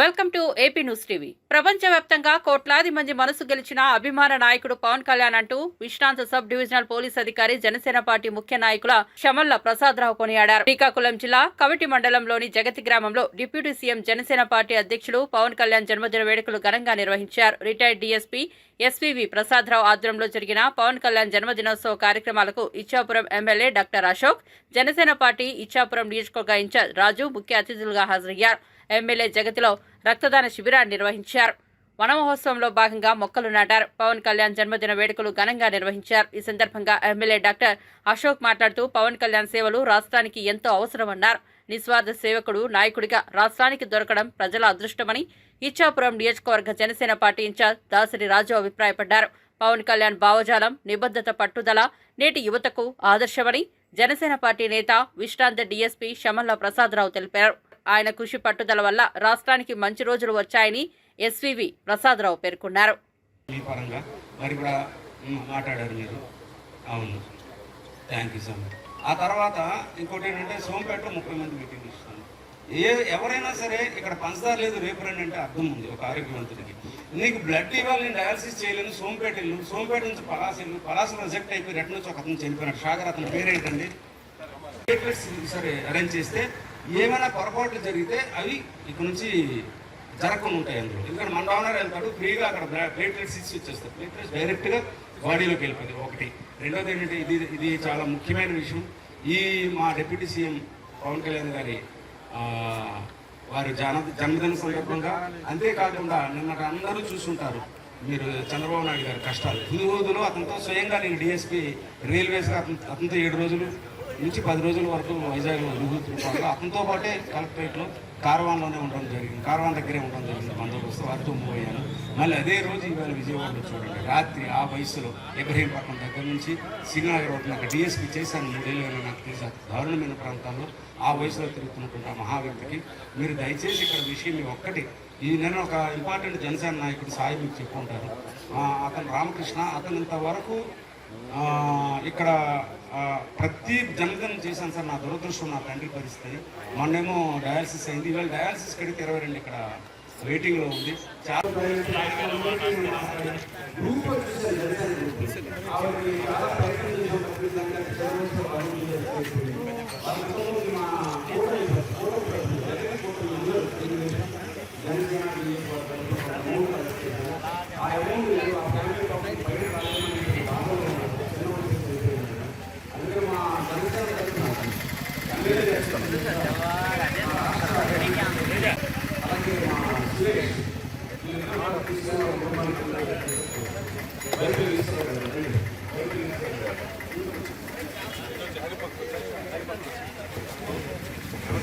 Welcome to AP news TV. ప్రపంచవ్యాప్తంగా కోట్లాది మంది మనసు గెలిచిన అభిమాన నాయకుడు పవన్ కళ్యాణ్ అంటూ విశ్రాంత సబ్ డివిజనల్ పోలీస్ అధికారి జనసేన పార్టీ ముఖ్య నాయకుల షమల్ల ప్రసాదరావు కొనియాడారు. శ్రీకాకుళం జిల్లా కవిటి మండలంలోని జగతి గ్రామంలో డిప్యూటీ సీఎం జనసేన పార్టీ అధ్యక్షుడు పవన్ కళ్యాణ్ జన్మదిన వేడుకలు ఘనంగా నిర్వహించారు. రిటైర్డ్ డీఎస్పీ ఎస్వీవి ప్రసాదరావు ఆధ్వర్యంలో జరిగిన పవన్ కళ్యాణ్ జన్మదినోత్సవ కార్యక్రమాలకు Ichchapuram MLA doctor Ashok Janasena party Ichchapuram నియోజకవర్గ ఇన్ఛార్జ్ రాజు ముఖ్య అతిథులుగా హాజరయ్యారు. ఎమ్మెల్యే జగతిలో రక్తదాన శిబిరాన్ని నిర్వహించారు. వనమహోత్సవంలో భాగంగా మొక్కలు నాటారు. పవన్ కళ్యాణ్ జన్మదిన వేడుకలు ఘనంగా నిర్వహించారు. ఈ సందర్భంగా ఎమ్మెల్యే డాక్టర్ అశోక్ మాట్లాడుతూ పవన్ కళ్యాణ్ సేవలు రాష్ట్రానికి ఎంతో అవసరమన్నారు. నిస్వార్థ సేవకుడు నాయకుడిగా రాష్ట్రానికి దొరకడం ప్రజల అదృష్టమని ఇచ్చాపురం నియోజకవర్గ Janasena party in charge Dasari Raju అభిప్రాయపడ్డారు. పవన్ కళ్యాణ్ భావజాలం నిబద్ధత పట్టుదల నేటి యువతకు ఆదర్శమని జనసేన పార్టీ నేత విశ్రాంత డీఎస్పీ షమల్ల ప్రసాదరావు తెలిపారు. ఆయన కృషి పట్టుదల వల్ల రాష్ట్రానికి మంచి రోజులు వచ్చాయని ఎస్వీవి ప్రసాదరావు పేర్కొన్నారు. మీ పరంగా మరి కూడా మ్, మాట్లాడారు మీరు. అవును. థ్యాంక్ యూ సో మచ్ ఆ తర్వాత ఇంకోటి ఏంటంటే సోంపేటలో ముప్పై మంది మీటింగ్ ఇస్తాను ఏ ఎవరైనా సరే ఇక్కడ పంచదార లేదు రేపు రండి అంటే అర్థం ఉంది ఒక ఆరోగ్యవంతుడికి. నీకు బ్లడ్ ఇవ్వాలి నేను డయాలసిస్ చేయలేను సోంపేట ఇల్లు సోంపేట నుంచి పలాస ఇల్లు పలాస రిజెక్ట్ అయిపోయి రెట్ నుంచి ఒక అతను చనిపోయినాడు. షాగర్ అతని పేరేంటండి? సరే అరేంజ్ చేస్తే ఏమైనా పొరపాట్లు జరిగితే అవి ఇక్కడ నుంచి జరగకుండా ఉంటాయి అందులో. ఎందుకంటే మన డోనర్ వెళ్తాడు ఫ్రీగా అక్కడ ప్లేట్లెట్స్ ఇచ్చి వచ్చేస్తారు. ప్లేట్లెట్స్ డైరెక్ట్గా బాడీలోకి వెళ్ళిపోయింది. ఒకటి. రెండోది ఏంటంటే ఇది ఇది చాలా ముఖ్యమైన విషయం. ఈ మా డిప్యూటీ సీఎం పవన్ కళ్యాణ్ గారి వారి జన జన్మదిన సందర్భంగా అంతేకాకుండా నిన్న అందరూ చూసుంటారు. మీరు చంద్రబాబు నాయుడు గారి కష్టాలు. హిందూదులో అతనితో స్వయంగా నేను డిఎస్పీ రైల్వేస్గా అతను అతనితో ఏడు రోజులు నుంచి పది రోజుల వరకు వైజాగ్లో అనుభూతి అతనితో పాటే కలెక్టరేట్లో కార్వాన్లోనే ఉండడం జరిగింది. కార్వాన్ దగ్గరే ఉండడం జరిగింది. బందోబస్తు వారితో మూవ్ అయ్యాను. మళ్ళీ అదే రోజు ఇవాళ విజయవాడలో చూడండి. రాత్రి ఆ వయసులో ఇబ్రహీంపట్నం దగ్గర నుంచి శ్రీనగర్ రోడ్డు నాకు డిఎస్పీ చేశాను మూడేళ్ళు నాకు తెలిసి. దారుణమైన ప్రాంతాల్లో ఆ వయసులో తిరుగుతున్నటువంటి ఆ మహావ్యక్తికి మీరు దయచేసి ఇక్కడ విషయం ఒక్కటి. ఈ నేను ఒక ఇంపార్టెంట్ జనసేన నాయకుడు సాయి మీకు చెప్పుకుంటారు అతను రామకృష్ణ అతను ఇంతవరకు ఇక్కడ ప్రతి జన్మదినం చేశాను సార్ నా దురదృష్టం నా తండ్రి పరిస్థితి. మొన్నేమో డయాలసిస్ అయింది. ఇవాళ డయాలసిస్ కడితే ఇరవై రెండు ఇక్కడ వెయిటింగ్లో ఉంది. చాలా